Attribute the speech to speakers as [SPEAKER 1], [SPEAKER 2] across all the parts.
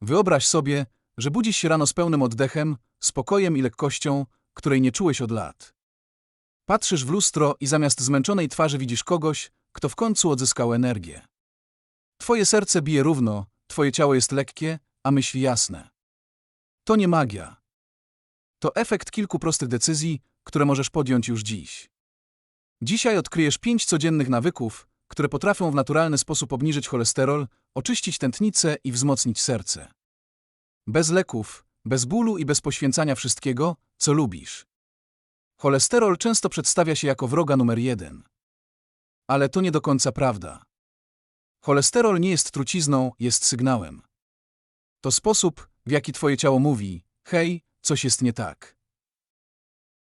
[SPEAKER 1] Wyobraź sobie, że budzisz się rano z pełnym oddechem, spokojem i lekkością, której nie czułeś od lat. Patrzysz w lustro i zamiast zmęczonej twarzy widzisz kogoś, kto w końcu odzyskał energię. Twoje serce bije równo, twoje ciało jest lekkie, a myśli jasne. To nie magia. To efekt kilku prostych decyzji, które możesz podjąć już dziś. Dzisiaj odkryjesz pięć codziennych nawyków, które potrafią w naturalny sposób obniżyć cholesterol, oczyścić tętnicę i wzmocnić serce. Bez leków, bez bólu i bez poświęcania wszystkiego, co lubisz. Cholesterol często przedstawia się jako wroga numer jeden. Ale to nie do końca prawda. Cholesterol nie jest trucizną, jest sygnałem. To sposób, w jaki twoje ciało mówi: hej, coś jest nie tak.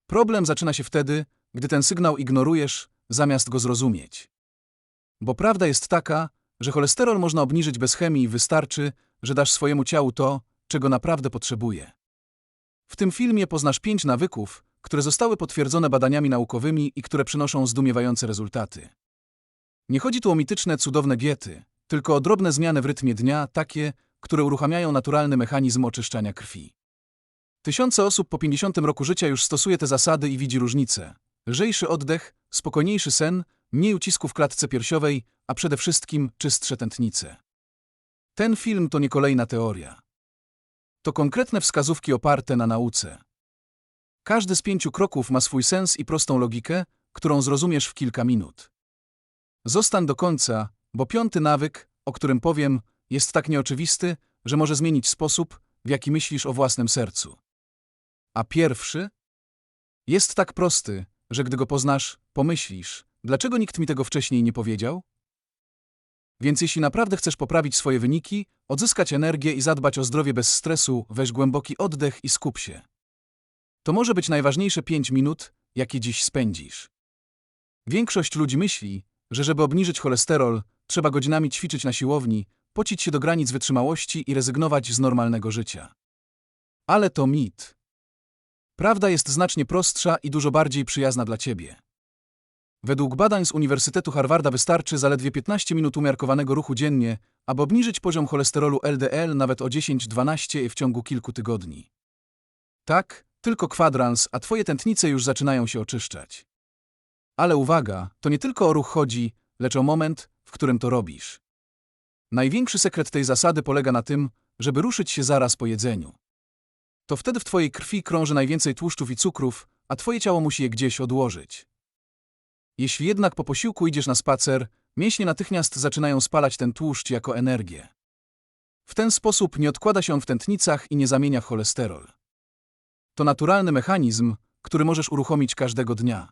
[SPEAKER 1] Problem zaczyna się wtedy, gdy ten sygnał ignorujesz, zamiast go zrozumieć. Bo prawda jest taka, że cholesterol można obniżyć bez chemii i wystarczy, że dasz swojemu ciału to, czego naprawdę potrzebuje. W tym filmie poznasz pięć nawyków, które zostały potwierdzone badaniami naukowymi i które przynoszą zdumiewające rezultaty. Nie chodzi tu o mityczne, cudowne diety, tylko o drobne zmiany w rytmie dnia, takie, które uruchamiają naturalny mechanizm oczyszczania krwi. Tysiące osób po 50 roku życia już stosuje te zasady i widzi różnicę. Lżejszy oddech, spokojniejszy sen, mniej ucisku w klatce piersiowej, a przede wszystkim czystsze tętnice. Ten film to nie kolejna teoria. To konkretne wskazówki oparte na nauce. Każdy z pięciu kroków ma swój sens i prostą logikę, którą zrozumiesz w kilka minut. Zostań do końca, bo piąty nawyk, o którym powiem, jest tak nieoczywisty, że może zmienić sposób, w jaki myślisz o własnym sercu. A pierwszy? Jest tak prosty, że gdy go poznasz, pomyślisz, dlaczego nikt mi tego wcześniej nie powiedział? Więc jeśli naprawdę chcesz poprawić swoje wyniki, odzyskać energię i zadbać o zdrowie bez stresu, weź głęboki oddech i skup się. To może być najważniejsze 5 minut, jakie dziś spędzisz. Większość ludzi myśli, że żeby obniżyć cholesterol, trzeba godzinami ćwiczyć na siłowni, pocić się do granic wytrzymałości i rezygnować z normalnego życia. Ale to mit. Prawda jest znacznie prostsza i dużo bardziej przyjazna dla ciebie. Według badań z Uniwersytetu Harvarda wystarczy zaledwie 15 minut umiarkowanego ruchu dziennie, aby obniżyć poziom cholesterolu LDL nawet o 10-12 w ciągu kilku tygodni. Tak, tylko kwadrans, a twoje tętnice już zaczynają się oczyszczać. Ale uwaga, to nie tylko o ruch chodzi, lecz o moment, w którym to robisz. Największy sekret tej zasady polega na tym, żeby ruszyć się zaraz po jedzeniu. To wtedy w twojej krwi krąży najwięcej tłuszczów i cukrów, a twoje ciało musi je gdzieś odłożyć. Jeśli jednak po posiłku idziesz na spacer, mięśnie natychmiast zaczynają spalać ten tłuszcz jako energię. W ten sposób nie odkłada się on w tętnicach i nie zamienia w cholesterol. To naturalny mechanizm, który możesz uruchomić każdego dnia.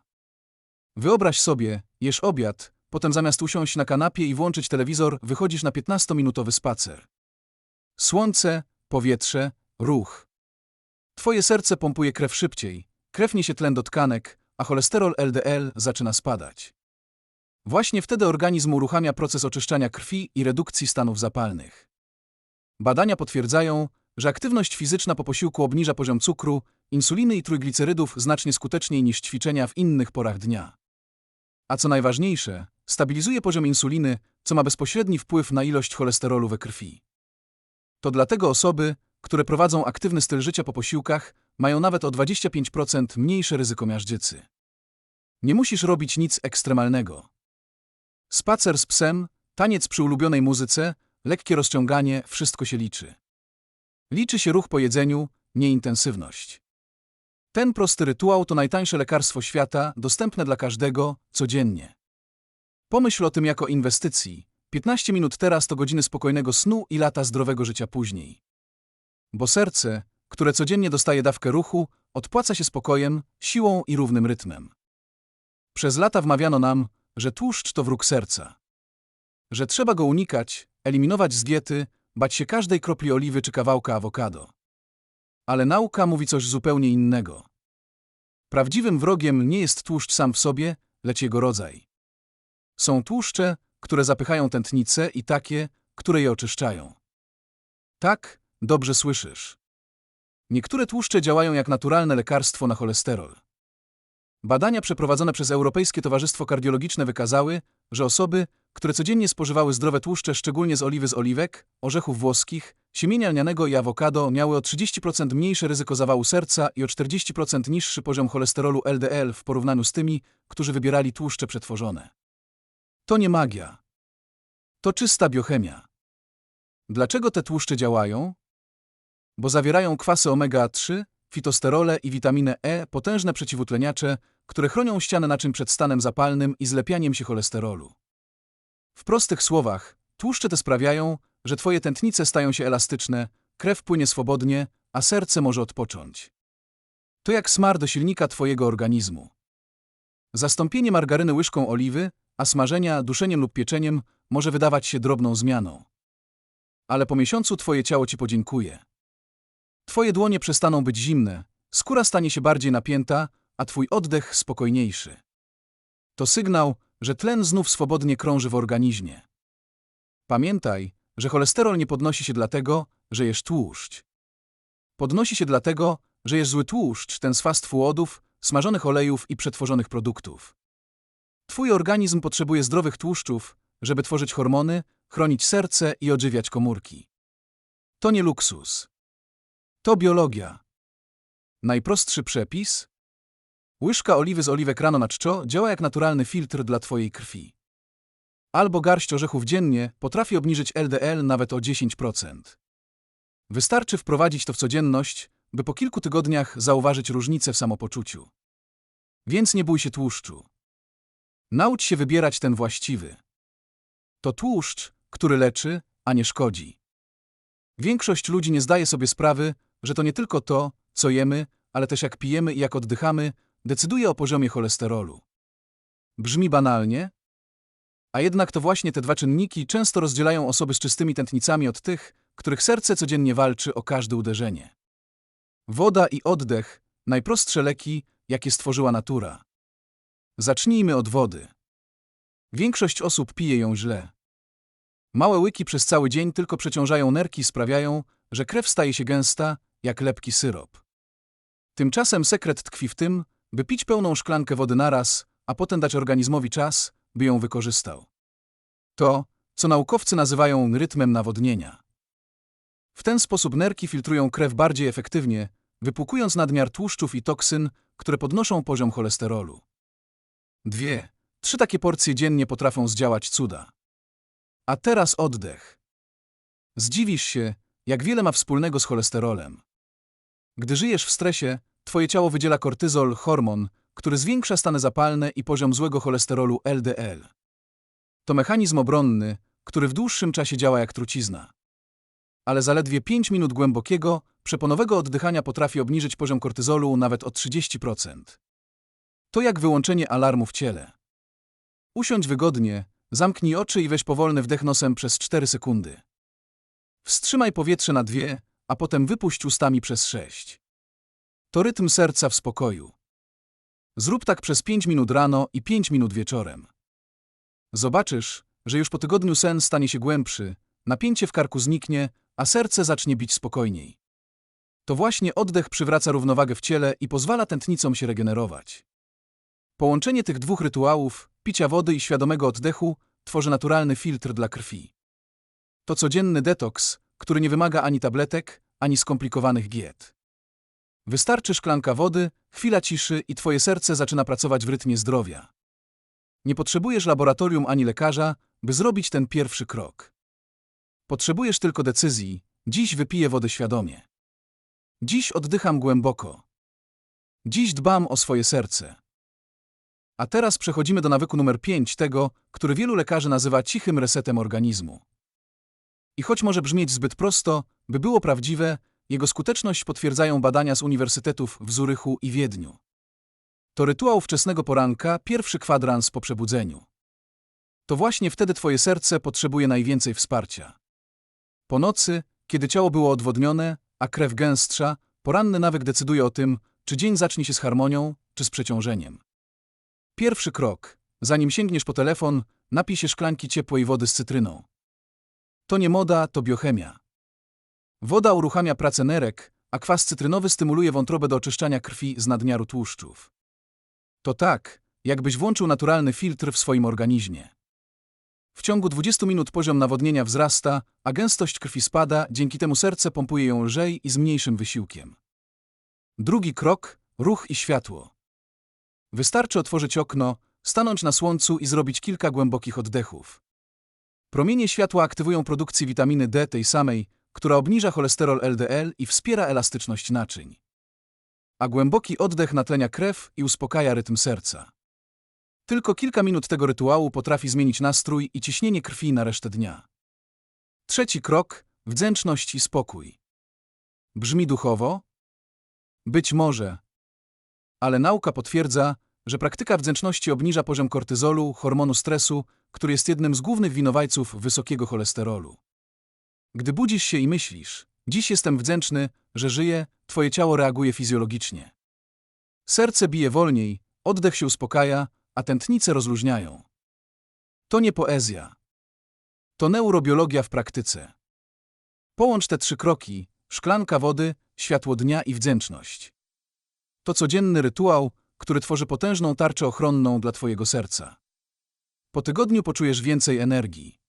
[SPEAKER 1] Wyobraź sobie, jesz obiad, potem zamiast usiąść na kanapie i włączyć telewizor, wychodzisz na 15-minutowy spacer. Słońce, powietrze, ruch. Twoje serce pompuje krew szybciej, krew niesie tlen do tkanek, a cholesterol LDL zaczyna spadać. Właśnie wtedy organizm uruchamia proces oczyszczania krwi i redukcji stanów zapalnych. Badania potwierdzają, że aktywność fizyczna po posiłku obniża poziom cukru, insuliny i trójglicerydów znacznie skuteczniej niż ćwiczenia w innych porach dnia. A co najważniejsze, stabilizuje poziom insuliny, co ma bezpośredni wpływ na ilość cholesterolu we krwi. To dlatego osoby, które prowadzą aktywny styl życia po posiłkach, mają nawet o 25% mniejsze ryzyko miażdżycy. Nie musisz robić nic ekstremalnego. Spacer z psem, taniec przy ulubionej muzyce, lekkie rozciąganie, wszystko się liczy. Liczy się ruch po jedzeniu, nie intensywność. Ten prosty rytuał to najtańsze lekarstwo świata, dostępne dla każdego, codziennie. Pomyśl o tym jako inwestycji. 15 minut teraz to godziny spokojnego snu i lata zdrowego życia później. Bo serce, które codziennie dostaje dawkę ruchu, odpłaca się spokojem, siłą i równym rytmem. Przez lata wmawiano nam, że tłuszcz to wróg serca. Że trzeba go unikać, eliminować z diety, bać się każdej kropli oliwy czy kawałka awokado. Ale nauka mówi coś zupełnie innego. Prawdziwym wrogiem nie jest tłuszcz sam w sobie, lecz jego rodzaj. Są tłuszcze, które zapychają tętnice i takie, które je oczyszczają. Tak, dobrze słyszysz. Niektóre tłuszcze działają jak naturalne lekarstwo na cholesterol. Badania przeprowadzone przez Europejskie Towarzystwo Kardiologiczne wykazały, że osoby, które codziennie spożywały zdrowe tłuszcze, szczególnie z oliwy z oliwek, orzechów włoskich, siemienia lnianego i awokado, miały o 30% mniejsze ryzyko zawału serca i o 40% niższy poziom cholesterolu LDL w porównaniu z tymi, którzy wybierali tłuszcze przetworzone. To nie magia. To czysta biochemia. Dlaczego te tłuszcze działają? Bo zawierają kwasy omega-3, fitosterole i witaminę E, potężne przeciwutleniacze, które chronią ścianę naczyń przed stanem zapalnym i zlepianiem się cholesterolu. W prostych słowach, tłuszcze te sprawiają, że twoje tętnice stają się elastyczne, krew płynie swobodnie, a serce może odpocząć. To jak smar do silnika twojego organizmu. Zastąpienie margaryny łyżką oliwy, a smażenia duszeniem lub pieczeniem może wydawać się drobną zmianą. Ale po miesiącu twoje ciało ci podziękuje. Twoje dłonie przestaną być zimne, skóra stanie się bardziej napięta, a twój oddech spokojniejszy. To sygnał, że tlen znów swobodnie krąży w organizmie. Pamiętaj, że cholesterol nie podnosi się dlatego, że jesz tłuszcz. Podnosi się dlatego, że jesz zły tłuszcz, ten z fast foodów, smażonych olejów i przetworzonych produktów. Twój organizm potrzebuje zdrowych tłuszczów, żeby tworzyć hormony, chronić serce i odżywiać komórki. To nie luksus. To biologia. Najprostszy przepis? Łyżka oliwy z oliwek rano na czczo działa jak naturalny filtr dla Twojej krwi. Albo garść orzechów dziennie potrafi obniżyć LDL nawet o 10%. Wystarczy wprowadzić to w codzienność, by po kilku tygodniach zauważyć różnicę w samopoczuciu. Więc nie bój się tłuszczu. Naucz się wybierać ten właściwy. To tłuszcz, który leczy, a nie szkodzi. Większość ludzi nie zdaje sobie sprawy, że to nie tylko to, co jemy, ale też jak pijemy i jak oddychamy, decyduje o poziomie cholesterolu. Brzmi banalnie, a jednak to właśnie te dwa czynniki często rozdzielają osoby z czystymi tętnicami od tych, których serce codziennie walczy o każde uderzenie. Woda i oddech najprostsze leki, jakie stworzyła natura. Zacznijmy od wody. Większość osób pije ją źle. Małe łyki przez cały dzień tylko przeciążają nerki sprawiają, że krew staje się gęsta, jak lepki syrop. Tymczasem sekret tkwi w tym, by pić pełną szklankę wody naraz, a potem dać organizmowi czas, by ją wykorzystał. To, co naukowcy nazywają rytmem nawodnienia. W ten sposób nerki filtrują krew bardziej efektywnie, wypłukując nadmiar tłuszczów i toksyn, które podnoszą poziom cholesterolu. Dwie, trzy takie porcje dziennie potrafią zdziałać cuda. A teraz oddech. Zdziwisz się, jak wiele ma wspólnego z cholesterolem. Gdy żyjesz w stresie, twoje ciało wydziela kortyzol, hormon, który zwiększa stany zapalne i poziom złego cholesterolu LDL. To mechanizm obronny, który w dłuższym czasie działa jak trucizna. Ale zaledwie 5 minut głębokiego, przeponowego oddychania potrafi obniżyć poziom kortyzolu nawet o 30%. To jak wyłączenie alarmu w ciele. Usiądź wygodnie, zamknij oczy i weź powolny wdech nosem przez 4 sekundy. Wstrzymaj powietrze na dwie, a potem wypuść ustami przez sześć. To rytm serca w spokoju. Zrób tak przez 5 minut rano i 5 minut wieczorem. Zobaczysz, że już po tygodniu sen stanie się głębszy, napięcie w karku zniknie, a serce zacznie bić spokojniej. To właśnie oddech przywraca równowagę w ciele i pozwala tętnicom się regenerować. Połączenie tych dwóch rytuałów, picia wody i świadomego oddechu, tworzy naturalny filtr dla krwi. To codzienny detoks, który nie wymaga ani tabletek, ani skomplikowanych diet. Wystarczy szklanka wody, chwila ciszy i twoje serce zaczyna pracować w rytmie zdrowia. Nie potrzebujesz laboratorium ani lekarza, by zrobić ten pierwszy krok. Potrzebujesz tylko decyzji, dziś wypiję wodę świadomie. Dziś oddycham głęboko. Dziś dbam o swoje serce. A teraz przechodzimy do nawyku numer 5, tego, który wielu lekarzy nazywa cichym resetem organizmu. I choć może brzmieć zbyt prosto, by było prawdziwe, jego skuteczność potwierdzają badania z uniwersytetów w Zurychu i Wiedniu. To rytuał wczesnego poranka, pierwszy kwadrans po przebudzeniu. To właśnie wtedy twoje serce potrzebuje najwięcej wsparcia. Po nocy, kiedy ciało było odwodnione, a krew gęstsza, poranny nawyk decyduje o tym, czy dzień zacznie się z harmonią, czy z przeciążeniem. Pierwszy krok. Zanim sięgniesz po telefon, napij się szklanki ciepłej wody z cytryną. To nie moda, to biochemia. Woda uruchamia pracę nerek, a kwas cytrynowy stymuluje wątrobę do oczyszczania krwi z nadmiaru tłuszczów. To tak, jakbyś włączył naturalny filtr w swoim organizmie. W ciągu 20 minut poziom nawodnienia wzrasta, a gęstość krwi spada, dzięki temu serce pompuje ją lżej i z mniejszym wysiłkiem. Drugi krok ruch i światło. Wystarczy otworzyć okno, stanąć na słońcu i zrobić kilka głębokich oddechów. Promienie światła aktywują produkcję witaminy D tej samej, która obniża cholesterol LDL i wspiera elastyczność naczyń. A głęboki oddech natlenia krew i uspokaja rytm serca. Tylko kilka minut tego rytuału potrafi zmienić nastrój i ciśnienie krwi na resztę dnia. Trzeci krok wdzięczność i spokój. Brzmi duchowo? Być może. Ale nauka potwierdza, że praktyka wdzięczności obniża poziom kortyzolu, hormonu stresu, który jest jednym z głównych winowajców wysokiego cholesterolu. Gdy budzisz się i myślisz, dziś jestem wdzięczny, że żyję, twoje ciało reaguje fizjologicznie. Serce bije wolniej, oddech się uspokaja, a tętnice rozluźniają. To nie poezja. To neurobiologia w praktyce. Połącz te trzy kroki: szklanka wody, światło dnia i wdzięczność. To codzienny rytuał, który tworzy potężną tarczę ochronną dla Twojego serca. Po tygodniu poczujesz więcej energii.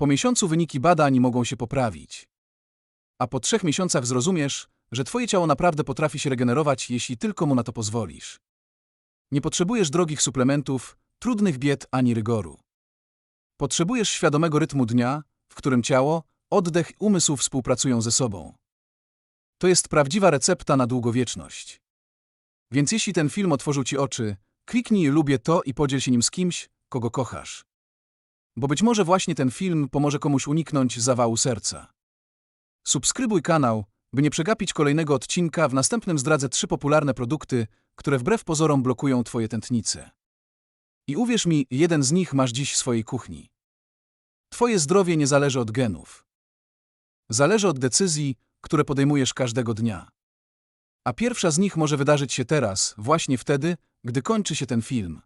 [SPEAKER 1] Po miesiącu wyniki badań mogą się poprawić. A po trzech miesiącach zrozumiesz, że Twoje ciało naprawdę potrafi się regenerować, jeśli tylko mu na to pozwolisz. Nie potrzebujesz drogich suplementów, trudnych diet ani rygoru. Potrzebujesz świadomego rytmu dnia, w którym ciało, oddech i umysł współpracują ze sobą. To jest prawdziwa recepta na długowieczność. Więc jeśli ten film otworzył Ci oczy, kliknij lubię to i podziel się nim z kimś, kogo kochasz. Bo być może właśnie ten film pomoże komuś uniknąć zawału serca. Subskrybuj kanał, by nie przegapić kolejnego odcinka. W następnym zdradzę trzy popularne produkty, które wbrew pozorom blokują Twoje tętnice. I uwierz mi, jeden z nich masz dziś w swojej kuchni. Twoje zdrowie nie zależy od genów. Zależy od decyzji, które podejmujesz każdego dnia. A pierwsza z nich może wydarzyć się teraz, właśnie wtedy, gdy kończy się ten film.